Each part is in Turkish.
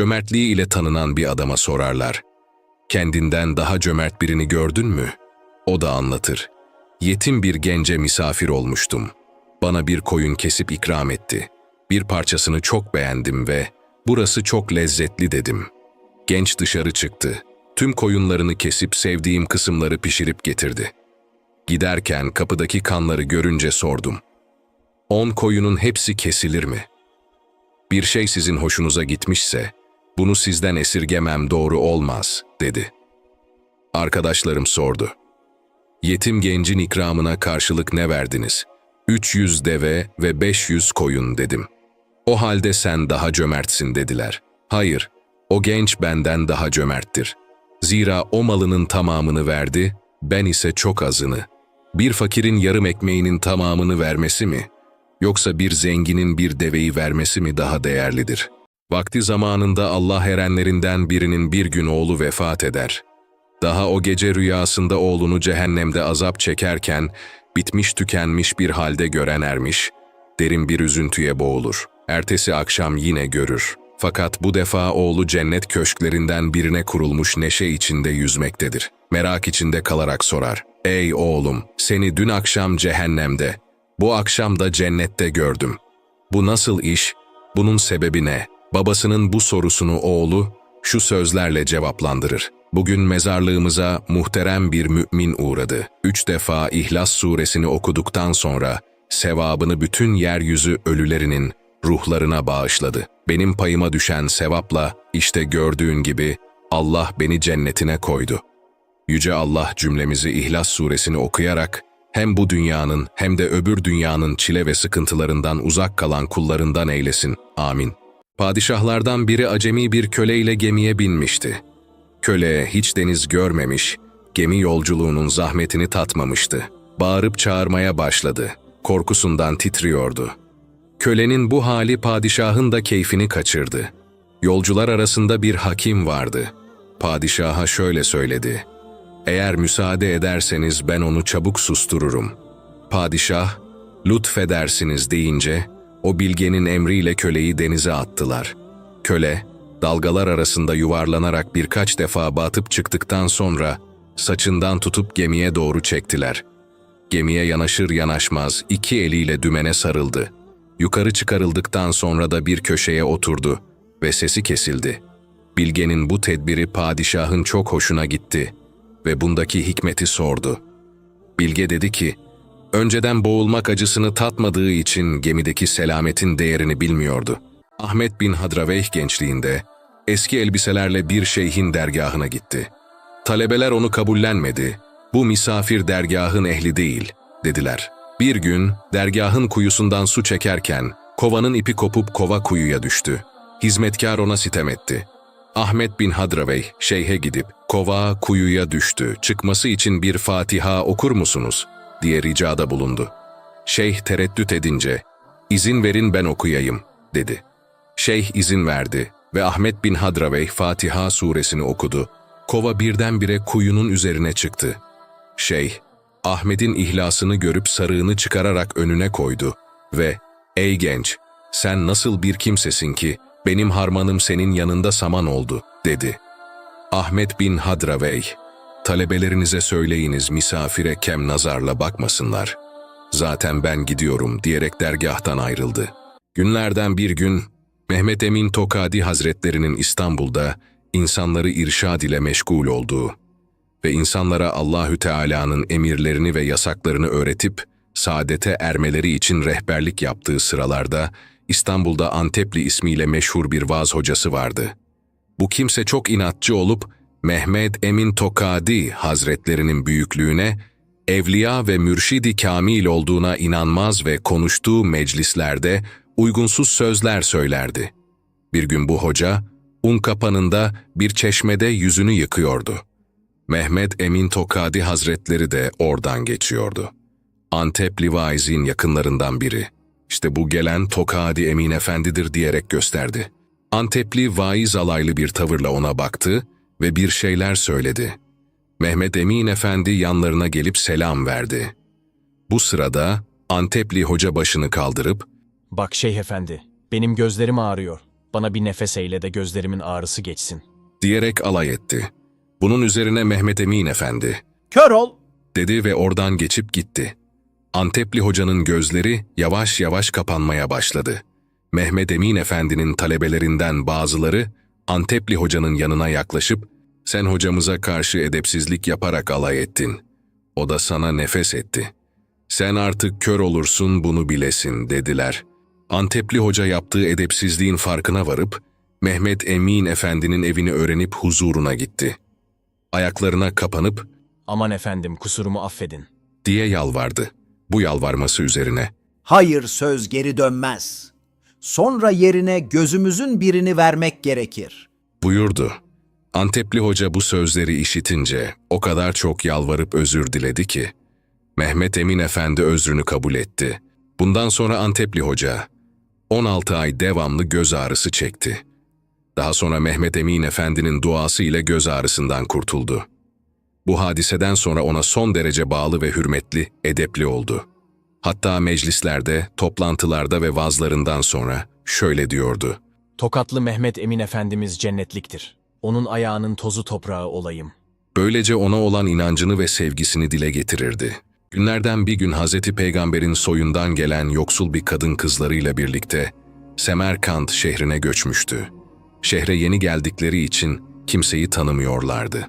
Cömertliği ile tanınan bir adama sorarlar. Kendinden daha cömert birini gördün mü? O da anlatır. Yetim bir gence misafir olmuştum. Bana bir koyun kesip ikram etti. Bir parçasını çok beğendim ve burası çok lezzetli dedim. Genç dışarı çıktı. Tüm koyunlarını kesip sevdiğim kısımları pişirip getirdi. Giderken kapıdaki kanları görünce sordum. On koyunun hepsi kesilir mi? Bir şey sizin hoşunuza gitmişse, bunu sizden esirgemem doğru olmaz, dedi. Arkadaşlarım sordu. Yetim gencin ikramına karşılık ne verdiniz? 300 deve ve 500 koyun dedim. O halde sen daha cömertsin dediler. Hayır, o genç benden daha cömerttir. Zira o malının tamamını verdi, ben ise çok azını. Bir fakirin yarım ekmeğinin tamamını vermesi mi? Yoksa bir zenginin bir deveyi vermesi mi daha değerlidir? Vakti zamanında Allah erenlerinden birinin bir gün oğlu vefat eder. Daha o gece rüyasında oğlunu cehennemde azap çekerken, bitmiş tükenmiş bir halde gören ermiş, derin bir üzüntüye boğulur. Ertesi akşam yine görür. Fakat bu defa oğlu cennet köşklerinden birine kurulmuş neşe içinde yüzmektedir. Merak içinde kalarak sorar. Ey oğlum, seni dün akşam cehennemde, bu akşam da cennette gördüm. Bu nasıl iş? Bunun sebebi ne? Babasının bu sorusunu oğlu şu sözlerle cevaplandırır. Bugün mezarlığımıza muhterem bir mümin uğradı. Üç defa İhlas suresini okuduktan sonra sevabını bütün yeryüzü ölülerinin ruhlarına bağışladı. Benim payıma düşen sevapla işte gördüğün gibi Allah beni cennetine koydu. Yüce Allah cümlemizi İhlas suresini okuyarak hem bu dünyanın hem de öbür dünyanın çile ve sıkıntılarından uzak kalan kullarından eylesin. Amin. Padişahlardan biri acemi bir köleyle gemiye binmişti. Köle hiç deniz görmemiş, gemi yolculuğunun zahmetini tatmamıştı. Bağırıp çağırmaya başladı. Korkusundan titriyordu. Kölenin bu hali padişahın da keyfini kaçırdı. Yolcular arasında bir hakim vardı. Padişaha şöyle söyledi. Eğer müsaade ederseniz ben onu çabuk sustururum. Padişah, lütfedersiniz deyince, o bilgenin emriyle köleyi denize attılar. Köle, dalgalar arasında yuvarlanarak birkaç defa batıp çıktıktan sonra, saçından tutup gemiye doğru çektiler. Gemiye yanaşır yanaşmaz iki eliyle dümene sarıldı. Yukarı çıkarıldıktan sonra da bir köşeye oturdu ve sesi kesildi. Bilgenin bu tedbiri padişahın çok hoşuna gitti ve bundaki hikmeti sordu. Bilge dedi ki, önceden boğulmak acısını tatmadığı için gemideki selametin değerini bilmiyordu. Ahmet bin Hadraveyh gençliğinde eski elbiselerle bir şeyhin dergahına gitti. Talebeler onu kabullenmedi. Bu misafir dergahın ehli değil, dediler. Bir gün dergahın kuyusundan su çekerken kovanın ipi kopup kova kuyuya düştü. Hizmetkar ona sitem etti. Ahmet bin Hadravey şeyhe gidip kova kuyuya düştü. Çıkması için bir Fatiha okur musunuz? Diye ricada bulundu. Şeyh tereddüt edince izin verin ben okuyayım dedi. Şeyh izin verdi ve Ahmet bin Hadravey Fatiha suresini okudu. Kova birdenbire kuyunun üzerine çıktı. Şeyh, Ahmet'in ihlasını görüp sarığını çıkararak önüne koydu ve ''Ey genç, sen nasıl bir kimsesin ki benim harmanım senin yanında saman oldu.'' dedi. Ahmet bin Hadravey, ''Talebelerinize söyleyiniz misafire kem nazarla bakmasınlar. Zaten ben gidiyorum.'' diyerek dergahtan ayrıldı. Günlerden bir gün Mehmet Emin Tokadi Hazretlerinin İstanbul'da insanları irşad ile meşgul olduğu ve insanlara Allahü Teala'nın emirlerini ve yasaklarını öğretip saadete ermeleri için rehberlik yaptığı sıralarda İstanbul'da Antepli ismiyle meşhur bir vaaz hocası vardı. Bu kimse çok inatçı olup Mehmet Emin Tokadi Hazretlerinin büyüklüğüne, evliya ve mürşidi kamil olduğuna inanmaz ve konuştuğu meclislerde uygunsuz sözler söylerdi. Bir gün bu hoca, un kapanında bir çeşmede yüzünü yıkıyordu. Mehmet Emin Tokadi Hazretleri de oradan geçiyordu. Antepli vaizin yakınlarından biri. İşte bu gelen Tokadi Emin Efendidir diyerek gösterdi. Antepli vaiz alaylı bir tavırla ona baktı ve bir şeyler söyledi. Mehmet Emin Efendi yanlarına gelip selam verdi. Bu sırada Antepli hoca başını kaldırıp Bak şeyh efendi, benim gözlerim ağrıyor. Bana bir nefes eyle de gözlerimin ağrısı geçsin. diyerek alay etti. Bunun üzerine Mehmet Emin Efendi Kör ol. dedi ve oradan geçip gitti. Antepli hocanın gözleri yavaş yavaş kapanmaya başladı. Mehmet Emin Efendi'nin talebelerinden bazıları Antepli hocanın yanına yaklaşıp sen hocamıza karşı edepsizlik yaparak alay ettin. O da sana nefes etti. Sen artık kör olursun bunu bilesin dediler. Antepli hoca yaptığı edepsizliğin farkına varıp Mehmet Emin Efendi'nin evini öğrenip huzuruna gitti. Ayaklarına kapanıp Aman efendim kusurumu affedin. diye yalvardı. Bu yalvarması üzerine Hayır söz geri dönmez. Sonra yerine gözümüzün birini vermek gerekir. buyurdu. Antepli hoca bu sözleri işitince o kadar çok yalvarıp özür diledi ki Mehmet Emin Efendi özrünü kabul etti. Bundan sonra Antepli hoca 16 ay devamlı göz ağrısı çekti. Daha sonra Mehmet Emin Efendi'nin duası ile göz ağrısından kurtuldu. Bu hadiseden sonra ona son derece bağlı ve hürmetli, edepli oldu. Hatta meclislerde, toplantılarda ve vazlarından sonra şöyle diyordu. Tokatlı Mehmet Emin Efendimiz cennetliktir. Onun ayağının tozu toprağı olayım. Böylece ona olan inancını ve sevgisini dile getirirdi. Günlerden bir gün Hazreti Peygamber'in soyundan gelen yoksul bir kadın kızlarıyla birlikte Semerkant şehrine göçmüştü. Şehre yeni geldikleri için kimseyi tanımıyorlardı.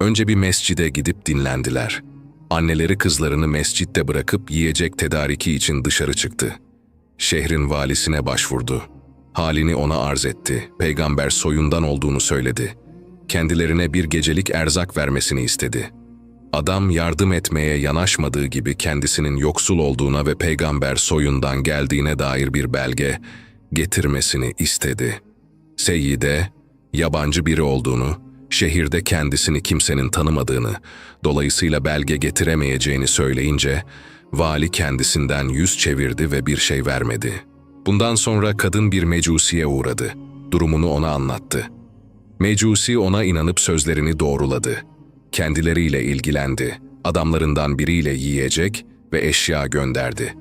Önce bir mescide gidip dinlendiler. Anneleri kızlarını mescitte bırakıp yiyecek tedariki için dışarı çıktı. Şehrin valisine başvurdu. Halini ona arz etti. Peygamber soyundan olduğunu söyledi kendilerine bir gecelik erzak vermesini istedi. Adam yardım etmeye yanaşmadığı gibi kendisinin yoksul olduğuna ve peygamber soyundan geldiğine dair bir belge getirmesini istedi. Seyyide, yabancı biri olduğunu, şehirde kendisini kimsenin tanımadığını, dolayısıyla belge getiremeyeceğini söyleyince, vali kendisinden yüz çevirdi ve bir şey vermedi. Bundan sonra kadın bir mecusiye uğradı. Durumunu ona anlattı. Mecusi ona inanıp sözlerini doğruladı. Kendileriyle ilgilendi. Adamlarından biriyle yiyecek ve eşya gönderdi.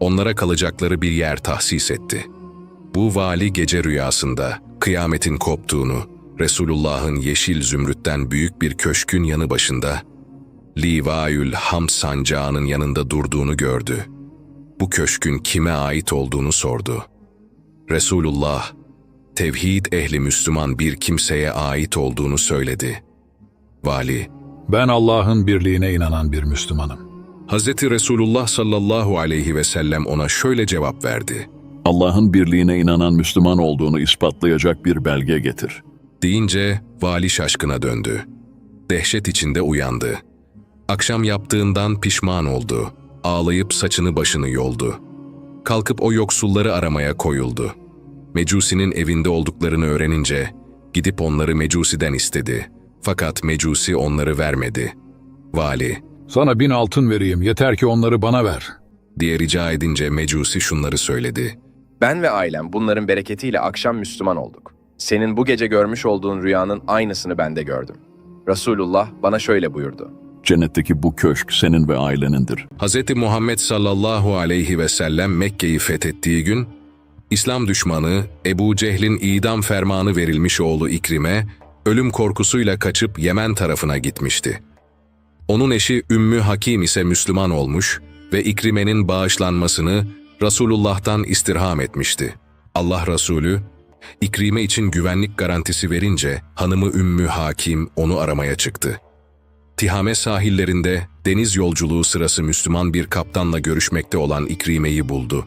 Onlara kalacakları bir yer tahsis etti. Bu vali gece rüyasında kıyametin koptuğunu, Resulullah'ın yeşil zümrütten büyük bir köşkün yanı başında, Livaül Ham sancağının yanında durduğunu gördü. Bu köşkün kime ait olduğunu sordu. Resulullah, tevhid ehli Müslüman bir kimseye ait olduğunu söyledi. Vali, Ben Allah'ın birliğine inanan bir Müslümanım. Hz. Resulullah sallallahu aleyhi ve sellem ona şöyle cevap verdi. Allah'ın birliğine inanan Müslüman olduğunu ispatlayacak bir belge getir. Deyince vali şaşkına döndü. Dehşet içinde uyandı. Akşam yaptığından pişman oldu. Ağlayıp saçını başını yoldu. Kalkıp o yoksulları aramaya koyuldu. Mecusi'nin evinde olduklarını öğrenince gidip onları Mecusi'den istedi. Fakat Mecusi onları vermedi. Vali Sana bin altın vereyim yeter ki onları bana ver. diye rica edince Mecusi şunları söyledi. Ben ve ailem bunların bereketiyle akşam Müslüman olduk. Senin bu gece görmüş olduğun rüyanın aynısını ben de gördüm. Resulullah bana şöyle buyurdu. Cennetteki bu köşk senin ve ailenindir. Hz. Muhammed sallallahu aleyhi ve sellem Mekke'yi fethettiği gün, İslam düşmanı Ebu Cehl'in idam fermanı verilmiş oğlu İkrime, ölüm korkusuyla kaçıp Yemen tarafına gitmişti. Onun eşi Ümmü Hakim ise Müslüman olmuş ve İkrime'nin bağışlanmasını Resulullah'tan istirham etmişti. Allah Resulü, İkrime için güvenlik garantisi verince hanımı Ümmü Hakim onu aramaya çıktı. Tihame sahillerinde deniz yolculuğu sırası Müslüman bir kaptanla görüşmekte olan İkrime'yi buldu.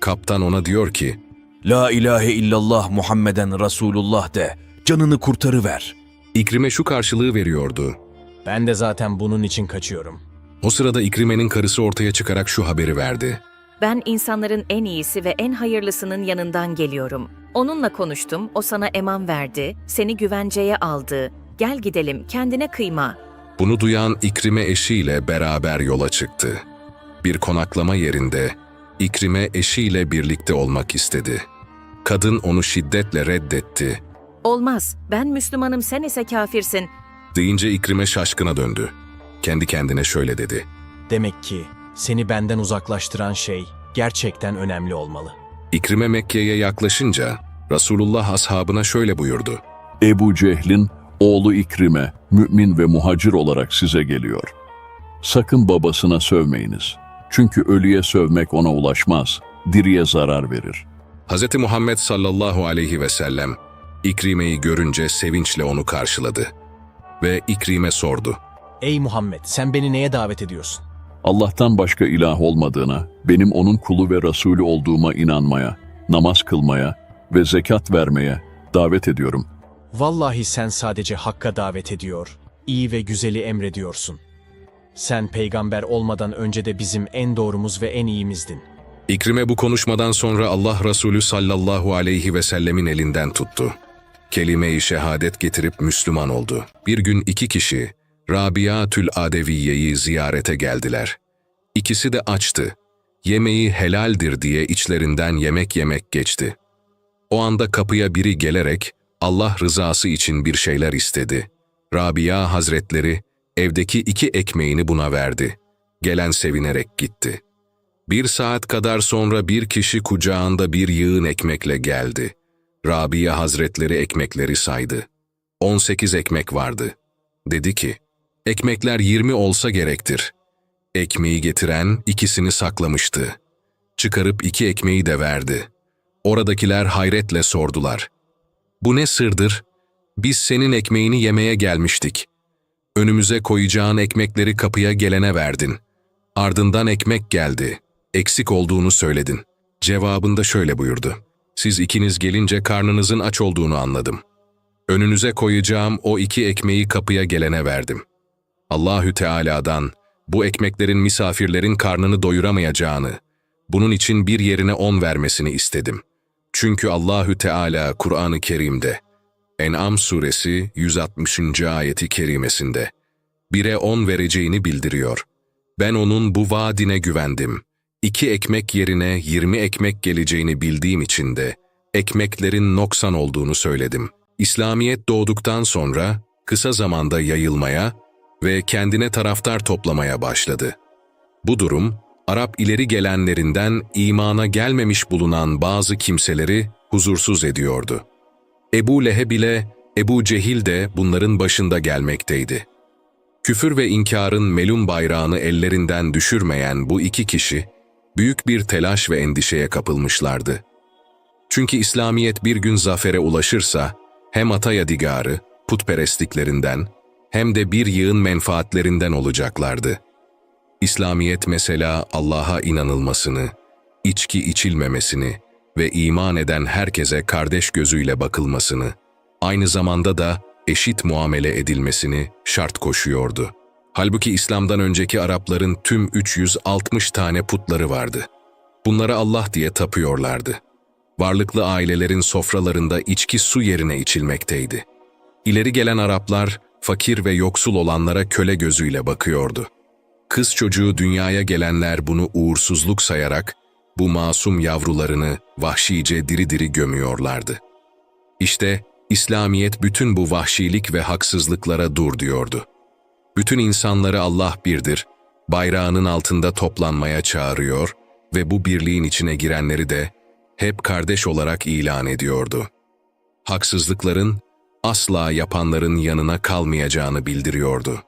Kaptan ona diyor ki, La ilahe illallah Muhammeden Resulullah de, canını kurtarıver. İkrime şu karşılığı veriyordu. Ben de zaten bunun için kaçıyorum. O sırada İkrime'nin karısı ortaya çıkarak şu haberi verdi. Ben insanların en iyisi ve en hayırlısının yanından geliyorum. Onunla konuştum, o sana eman verdi, seni güvenceye aldı. Gel gidelim, kendine kıyma. Bunu duyan İkrime eşiyle beraber yola çıktı. Bir konaklama yerinde İkrime eşiyle birlikte olmak istedi. Kadın onu şiddetle reddetti. Olmaz, ben Müslümanım, sen ise kafirsin. Deyince İkrime şaşkına döndü. Kendi kendine şöyle dedi. Demek ki seni benden uzaklaştıran şey gerçekten önemli olmalı. İkrime Mekke'ye yaklaşınca Resulullah ashabına şöyle buyurdu. Ebu Cehl'in oğlu İkrime, mümin ve muhacir olarak size geliyor. Sakın babasına sövmeyiniz. Çünkü ölüye sövmek ona ulaşmaz, diriye zarar verir. Hz. Muhammed sallallahu aleyhi ve sellem İkrime'yi görünce sevinçle onu karşıladı. Ve İkrime sordu. Ey Muhammed, sen beni neye davet ediyorsun? Allah'tan başka ilah olmadığına, benim onun kulu ve Resulü olduğuma inanmaya, namaz kılmaya ve zekat vermeye davet ediyorum. Vallahi sen sadece hakka davet ediyor, iyi ve güzeli emrediyorsun. Sen peygamber olmadan önce de bizim en doğrumuz ve en iyimizdin. İkrime bu konuşmadan sonra Allah Resulü sallallahu aleyhi ve sellemin elinden tuttu. Kelime-i şehadet getirip Müslüman oldu. Bir gün iki kişi Rabiatül Adeviye'yi ziyarete geldiler. İkisi de açtı. Yemeği helaldir diye içlerinden yemek yemek geçti. O anda kapıya biri gelerek Allah rızası için bir şeyler istedi. Rabia Hazretleri evdeki iki ekmeğini buna verdi. Gelen sevinerek gitti. Bir saat kadar sonra bir kişi kucağında bir yığın ekmekle geldi. Rabia Hazretleri ekmekleri saydı. 18 ekmek vardı. Dedi ki, ekmekler 20 olsa gerektir. Ekmeği getiren ikisini saklamıştı. Çıkarıp iki ekmeği de verdi. Oradakiler hayretle sordular. Bu ne sırdır? Biz senin ekmeğini yemeye gelmiştik. Önümüze koyacağın ekmekleri kapıya gelene verdin. Ardından ekmek geldi. Eksik olduğunu söyledin. Cevabında şöyle buyurdu. Siz ikiniz gelince karnınızın aç olduğunu anladım. Önünüze koyacağım o iki ekmeği kapıya gelene verdim. Allahü Teala'dan bu ekmeklerin misafirlerin karnını doyuramayacağını, bunun için bir yerine on vermesini istedim. Çünkü Allahü Teala Kur'an-ı Kerim'de En'am suresi 160. ayeti kerimesinde bire on vereceğini bildiriyor. Ben onun bu vaadine güvendim. İki ekmek yerine yirmi ekmek geleceğini bildiğim için de ekmeklerin noksan olduğunu söyledim. İslamiyet doğduktan sonra kısa zamanda yayılmaya ve kendine taraftar toplamaya başladı. Bu durum, Arap ileri gelenlerinden imana gelmemiş bulunan bazı kimseleri huzursuz ediyordu. Ebu Leheb ile Ebu Cehil de bunların başında gelmekteydi. Küfür ve inkarın melun bayrağını ellerinden düşürmeyen bu iki kişi, büyük bir telaş ve endişeye kapılmışlardı. Çünkü İslamiyet bir gün zafere ulaşırsa, hem Ataya digarı, putperestliklerinden, hem de bir yığın menfaatlerinden olacaklardı. İslamiyet mesela Allah'a inanılmasını, içki içilmemesini ve iman eden herkese kardeş gözüyle bakılmasını, aynı zamanda da eşit muamele edilmesini şart koşuyordu. Halbuki İslam'dan önceki Arapların tüm 360 tane putları vardı. Bunlara Allah diye tapıyorlardı. Varlıklı ailelerin sofralarında içki su yerine içilmekteydi. İleri gelen Araplar, fakir ve yoksul olanlara köle gözüyle bakıyordu. Kız çocuğu dünyaya gelenler bunu uğursuzluk sayarak, bu masum yavrularını vahşice diri diri gömüyorlardı. İşte İslamiyet bütün bu vahşilik ve haksızlıklara dur diyordu. Bütün insanları Allah birdir, bayrağının altında toplanmaya çağırıyor ve bu birliğin içine girenleri de hep kardeş olarak ilan ediyordu. Haksızlıkların asla yapanların yanına kalmayacağını bildiriyordu.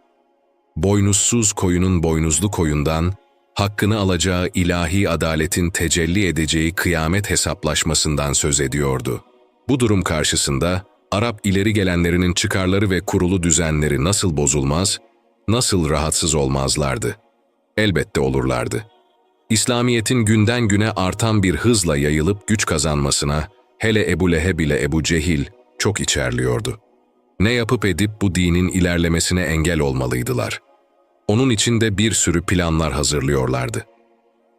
Boynuzsuz koyunun boynuzlu koyundan, hakkını alacağı ilahi adaletin tecelli edeceği kıyamet hesaplaşmasından söz ediyordu. Bu durum karşısında Arap ileri gelenlerinin çıkarları ve kurulu düzenleri nasıl bozulmaz, nasıl rahatsız olmazlardı? Elbette olurlardı. İslamiyet'in günden güne artan bir hızla yayılıp güç kazanmasına, hele Ebu Leheb ile Ebu Cehil çok içerliyordu. Ne yapıp edip bu dinin ilerlemesine engel olmalıydılar. Onun için de bir sürü planlar hazırlıyorlardı.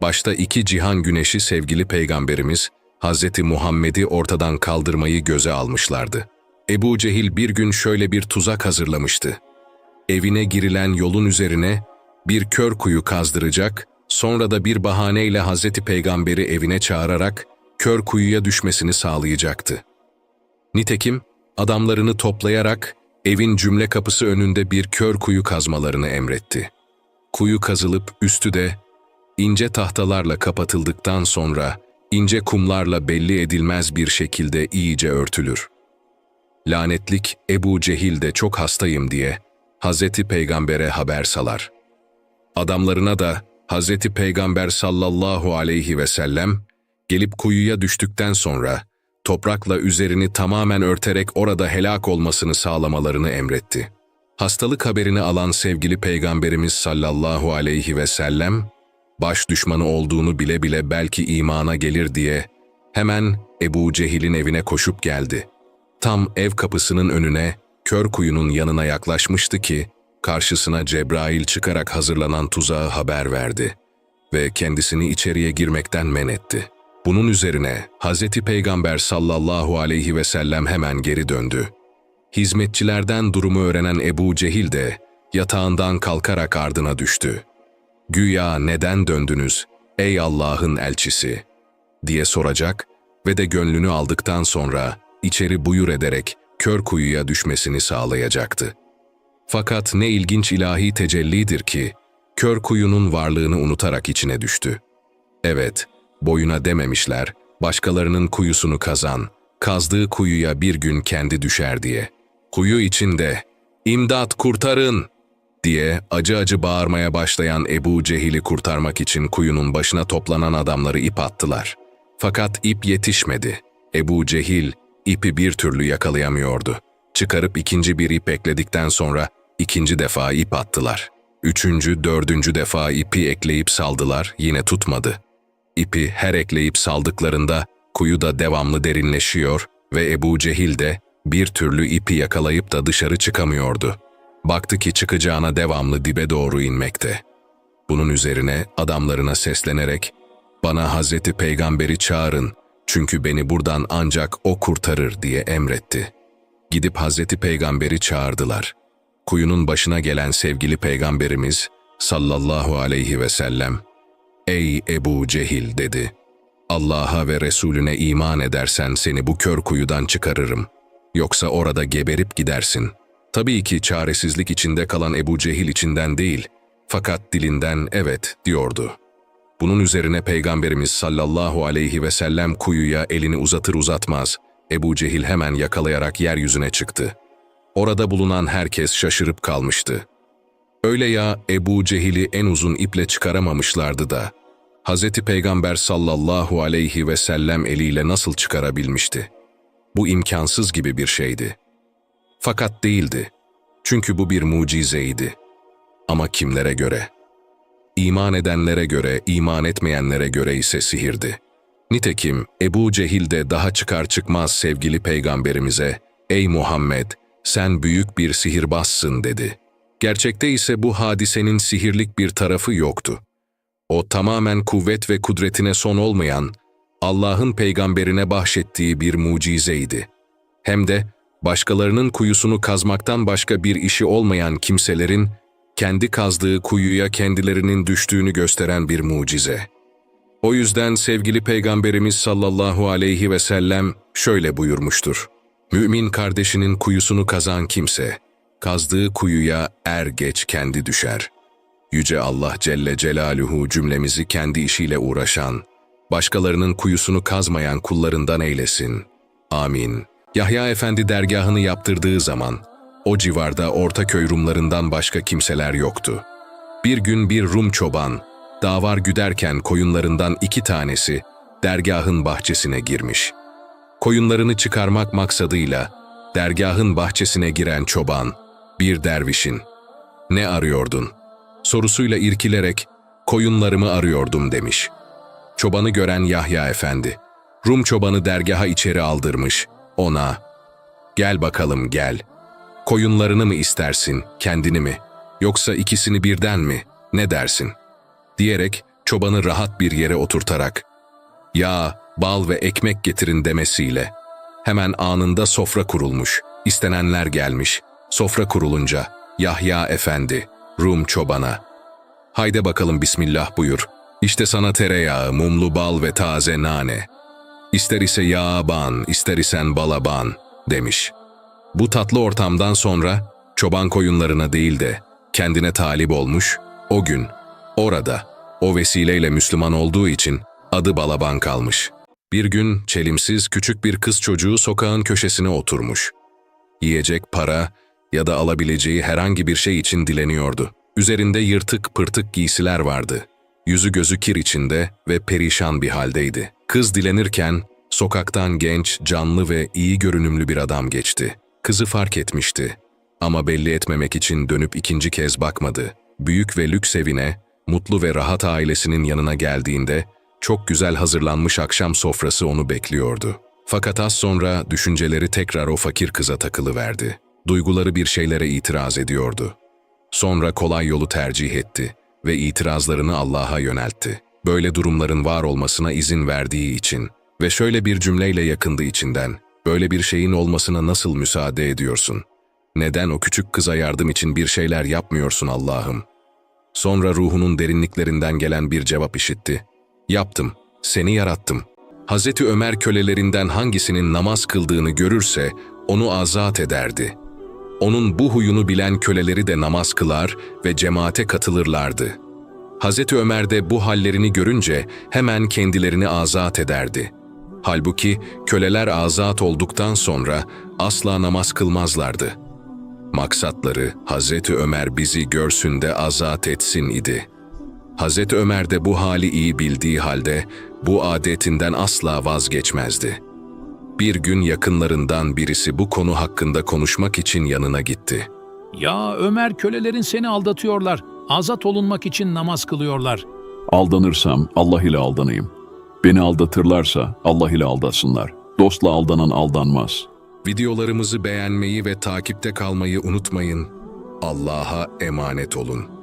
Başta iki cihan güneşi sevgili peygamberimiz, Hz. Muhammed'i ortadan kaldırmayı göze almışlardı. Ebu Cehil bir gün şöyle bir tuzak hazırlamıştı. Evine girilen yolun üzerine bir kör kuyu kazdıracak, sonra da bir bahaneyle Hz. Peygamber'i evine çağırarak kör kuyuya düşmesini sağlayacaktı. Nitekim adamlarını toplayarak evin cümle kapısı önünde bir kör kuyu kazmalarını emretti. Kuyu kazılıp üstü de ince tahtalarla kapatıldıktan sonra ince kumlarla belli edilmez bir şekilde iyice örtülür. Lanetlik Ebu Cehil de çok hastayım diye Hazreti Peygamber'e haber salar. Adamlarına da Hazreti Peygamber sallallahu aleyhi ve sellem gelip kuyuya düştükten sonra toprakla üzerini tamamen örterek orada helak olmasını sağlamalarını emretti. Hastalık haberini alan sevgili Peygamberimiz sallallahu aleyhi ve sellem, baş düşmanı olduğunu bile bile belki imana gelir diye hemen Ebu Cehil'in evine koşup geldi. Tam ev kapısının önüne, kör kuyunun yanına yaklaşmıştı ki, karşısına Cebrail çıkarak hazırlanan tuzağı haber verdi ve kendisini içeriye girmekten men etti. Bunun üzerine Hazreti Peygamber sallallahu aleyhi ve sellem hemen geri döndü. Hizmetçilerden durumu öğrenen Ebu Cehil de yatağından kalkarak ardına düştü. Güya neden döndünüz ey Allah'ın elçisi diye soracak ve de gönlünü aldıktan sonra içeri buyur ederek kör kuyuya düşmesini sağlayacaktı. Fakat ne ilginç ilahi tecellidir ki kör kuyunun varlığını unutarak içine düştü. Evet, boyuna dememişler, başkalarının kuyusunu kazan, kazdığı kuyuya bir gün kendi düşer diye. Kuyu içinde, imdat kurtarın diye acı acı bağırmaya başlayan Ebu Cehil'i kurtarmak için kuyunun başına toplanan adamları ip attılar. Fakat ip yetişmedi. Ebu Cehil ipi bir türlü yakalayamıyordu. Çıkarıp ikinci bir ip ekledikten sonra ikinci defa ip attılar. Üçüncü, dördüncü defa ipi ekleyip saldılar, yine tutmadı. İpi her ekleyip saldıklarında kuyu da devamlı derinleşiyor ve Ebu Cehil de bir türlü ipi yakalayıp da dışarı çıkamıyordu. Baktı ki çıkacağına devamlı dibe doğru inmekte. Bunun üzerine adamlarına seslenerek, ''Bana Hazreti Peygamber'i çağırın, çünkü beni buradan ancak O kurtarır.'' diye emretti. Gidip Hazreti Peygamber'i çağırdılar. Kuyunun başına gelen sevgili Peygamberimiz sallallahu aleyhi ve sellem, ''Ey Ebu Cehil'' dedi. ''Allah'a ve Resulüne iman edersen seni bu kör kuyudan çıkarırım. Yoksa orada geberip gidersin.'' Tabii ki çaresizlik içinde kalan Ebu Cehil içinden değil, fakat dilinden evet diyordu. Bunun üzerine Peygamberimiz sallallahu aleyhi ve sellem kuyuya elini uzatır uzatmaz, Ebu Cehil hemen yakalayarak yeryüzüne çıktı. Orada bulunan herkes şaşırıp kalmıştı. Öyle ya Ebu Cehil'i en uzun iple çıkaramamışlardı da, Hz. Peygamber sallallahu aleyhi ve sellem eliyle nasıl çıkarabilmişti? Bu imkansız gibi bir şeydi. Fakat değildi. Çünkü bu bir mucizeydi. Ama kimlere göre? İman edenlere göre, iman etmeyenlere göre ise sihirdi. Nitekim Ebu Cehil de daha çıkar çıkmaz sevgili peygamberimize, ''Ey Muhammed, sen büyük bir sihirbazsın.'' dedi. Gerçekte ise bu hadisenin sihirlik bir tarafı yoktu. O tamamen kuvvet ve kudretine son olmayan, Allah'ın peygamberine bahşettiği bir mucizeydi. Hem de başkalarının kuyusunu kazmaktan başka bir işi olmayan kimselerin kendi kazdığı kuyuya kendilerinin düştüğünü gösteren bir mucize. O yüzden sevgili Peygamberimiz sallallahu aleyhi ve sellem şöyle buyurmuştur. Mümin kardeşinin kuyusunu kazan kimse, kazdığı kuyuya er geç kendi düşer. Yüce Allah Celle Celaluhu cümlemizi kendi işiyle uğraşan, başkalarının kuyusunu kazmayan kullarından eylesin. Amin. Yahya Efendi dergahını yaptırdığı zaman, o civarda Ortaköy Rumlarından başka kimseler yoktu. Bir gün bir Rum çoban, davar güderken koyunlarından iki tanesi dergahın bahçesine girmiş. Koyunlarını çıkarmak maksadıyla dergahın bahçesine giren çoban, bir dervişin, ''Ne arıyordun?'' sorusuyla irkilerek, ''Koyunlarımı arıyordum.'' demiş. Çobanı gören Yahya Efendi, Rum çobanı dergaha içeri aldırmış, ona, ''Gel bakalım gel, koyunlarını mı istersin, kendini mi, yoksa ikisini birden mi, ne dersin?'' diyerek çobanı rahat bir yere oturtarak, ''Yağ, bal ve ekmek getirin.'' demesiyle, hemen anında sofra kurulmuş, istenenler gelmiş, sofra kurulunca, Yahya Efendi, Rum çobana, ''Hayde bakalım Bismillah buyur, işte sana tereyağı, mumlu bal ve taze nane.'' İster ise yağa ban, ister isen bala ban, demiş. Bu tatlı ortamdan sonra çoban koyunlarına değil de kendine talip olmuş, o gün, orada, o vesileyle Müslüman olduğu için adı Balaban kalmış. Bir gün çelimsiz küçük bir kız çocuğu sokağın köşesine oturmuş. Yiyecek para ya da alabileceği herhangi bir şey için dileniyordu. Üzerinde yırtık pırtık giysiler vardı. Yüzü gözü kir içinde ve perişan bir haldeydi. Kız dilenirken sokaktan genç, canlı ve iyi görünümlü bir adam geçti. Kızı fark etmişti ama belli etmemek için dönüp ikinci kez bakmadı. Büyük ve lüks evine, mutlu ve rahat ailesinin yanına geldiğinde çok güzel hazırlanmış akşam sofrası onu bekliyordu. Fakat az sonra düşünceleri tekrar o fakir kıza takılıverdi. Duyguları bir şeylere itiraz ediyordu. Sonra kolay yolu tercih etti ve itirazlarını Allah'a yöneltti. Böyle durumların var olmasına izin verdiği için ve şöyle bir cümleyle yakındı içinden. Böyle bir şeyin olmasına nasıl müsaade ediyorsun? Neden o küçük kıza yardım için bir şeyler yapmıyorsun Allah'ım? Sonra ruhunun derinliklerinden gelen bir cevap işitti. Yaptım, seni yarattım. Hazreti Ömer kölelerinden hangisinin namaz kıldığını görürse onu azat ederdi. Onun bu huyunu bilen köleleri de namaz kılar ve cemaate katılırlardı. Hazreti Ömer de bu hallerini görünce hemen kendilerini azat ederdi. Halbuki köleler azat olduktan sonra asla namaz kılmazlardı. Maksatları Hazreti Ömer bizi görsün de azat etsin idi. Hazreti Ömer de bu hali iyi bildiği halde bu adetinden asla vazgeçmezdi. Bir gün yakınlarından birisi bu konu hakkında konuşmak için yanına gitti. Ya Ömer kölelerin seni aldatıyorlar. Azat olunmak için namaz kılıyorlar. Aldanırsam Allah ile aldanayım. Beni aldatırlarsa Allah ile aldatsınlar. Dostla aldanan aldanmaz. Videolarımızı beğenmeyi ve takipte kalmayı unutmayın. Allah'a emanet olun.